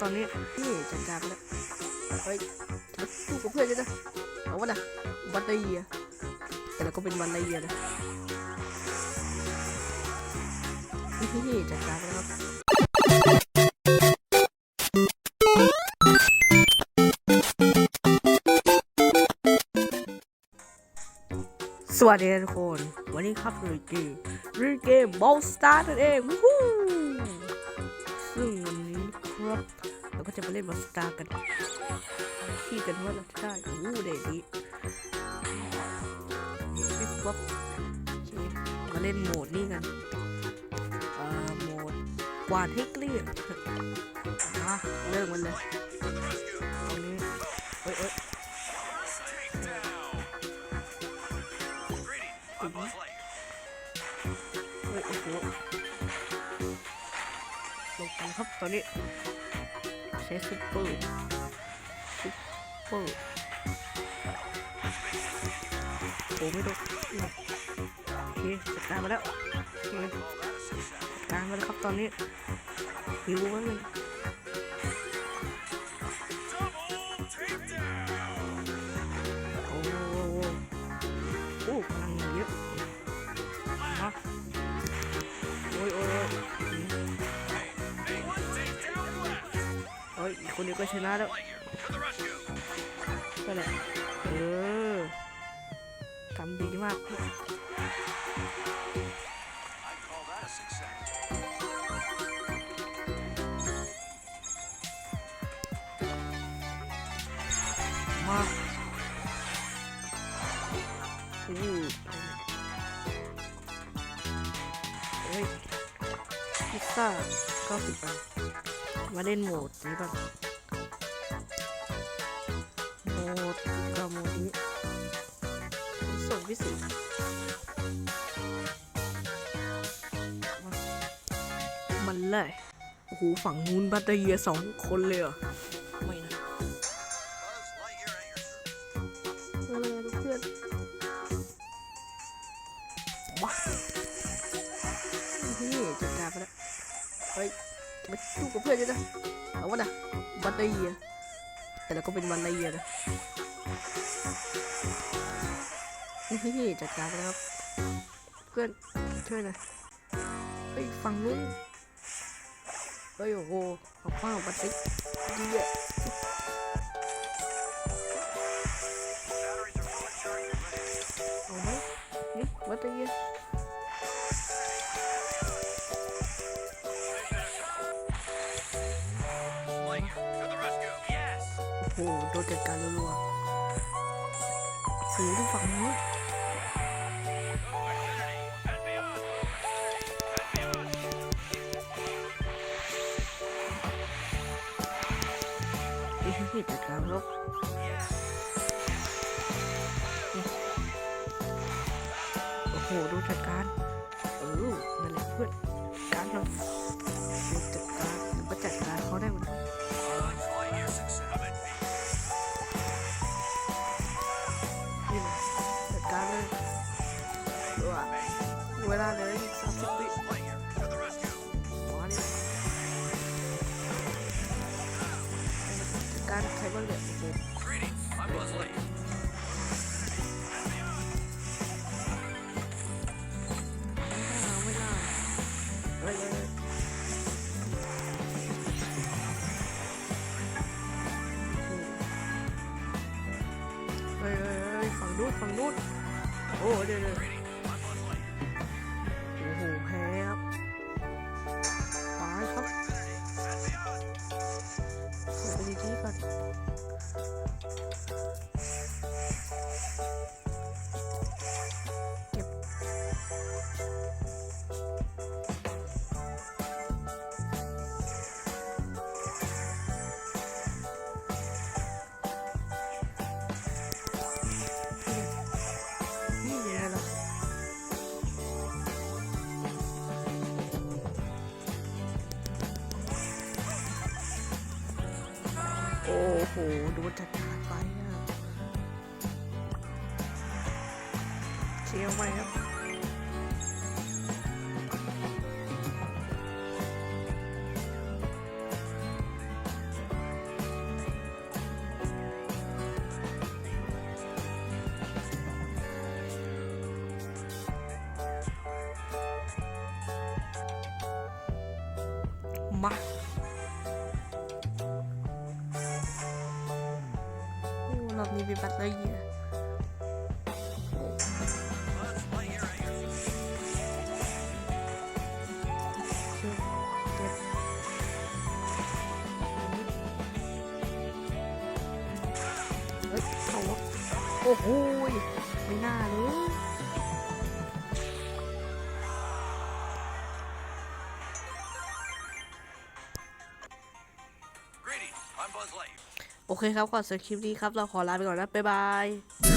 ตอนนี้นี่จัดการแล้วเฮ้ยจะสู้กับเพื่อนกันนะเอาวะนะวันไดเยียแต่เราก็เป็นวันไดเยียนะนี่จัดการแล้วครับสวัสดีทุกคน วันนี้ครับรีเกมรีเกมบอลสตาร์นั่นเองวู้ฮู้ซึ่งวัน นะครับเราก็จะมาเล่นบอลสตาร์กันขี้กันว่าเราจะได้โอ้โหเด็ดดีปิ๊บปั๊บมาเล่นโหมดนี้กันเอ่อโหมดกวาดให้เกลี้ยงมาเริ่มกันเลยตรงนี้เอ้ยเอ้ยเฮ้ยโอ้โห งกันครับตอนนี้ใช้ซุปเปอร์ซุปเปอร์โอ้ไม่โดนโอเคจัดการมาแล้วจัดการมาแล้วครับตอนนี้หิวมากเลย คนนี้ก็ชนะแล้วก็แหละเออทำดีมากมาอู้เฮ้ยพิซซ่า90บาทมาเล่นโหมดนี้บ้าง ส่งพิเศษมามันเลยโอ้โหฝั่งนู้นบัตเตอร์เยียสองคนเลยเหรอไม่นะเออเพื่อนว้านี่จัดการไปแล้วเฮ้ยจะไปสู้กับเพื่อนกันนะเอาวะนะบัตเตอร์เยียแต่เราก็เป็นวันไลเยียนะนี่ จัดการไปแล้วครับ เพื่อนช่วยหน่อยเฮ้ยฝั่งนู้นเฮ้ยโอ้โหของข้างบัตเตอร์เยียเอาไหมนี่บัตเตอร์เยียโอ้โหโดนจัดการรัวๆ สีดูฝั่งนู้นเฮ้ยจัดการแล้วโอ้โห ดูจัดการ เออนั่นแหละเพื่อน การเรา ดูอะเวลาเหลืออีกสามสิบวิการใครบ้างเนี่ยโอ้โหไม่ได้ไม่ได้ไม่ได้เฮ้ยเฮ้ยเฮ้ยฝั่งนู้นฝั่งนู้นโอ้เดี๋ยวเดี๋ยว โอ้โหดนจัด สีออกไปครับมานี่วันนี้มีบัตรเลย โอ้โหยไม่น่าเลย Greetings, I'm Buzz Lightyear. โอเคครับก่อนเสร็จคลิปนี้ครับ เราขอลาไปก่อนนะ บ๊ายบาย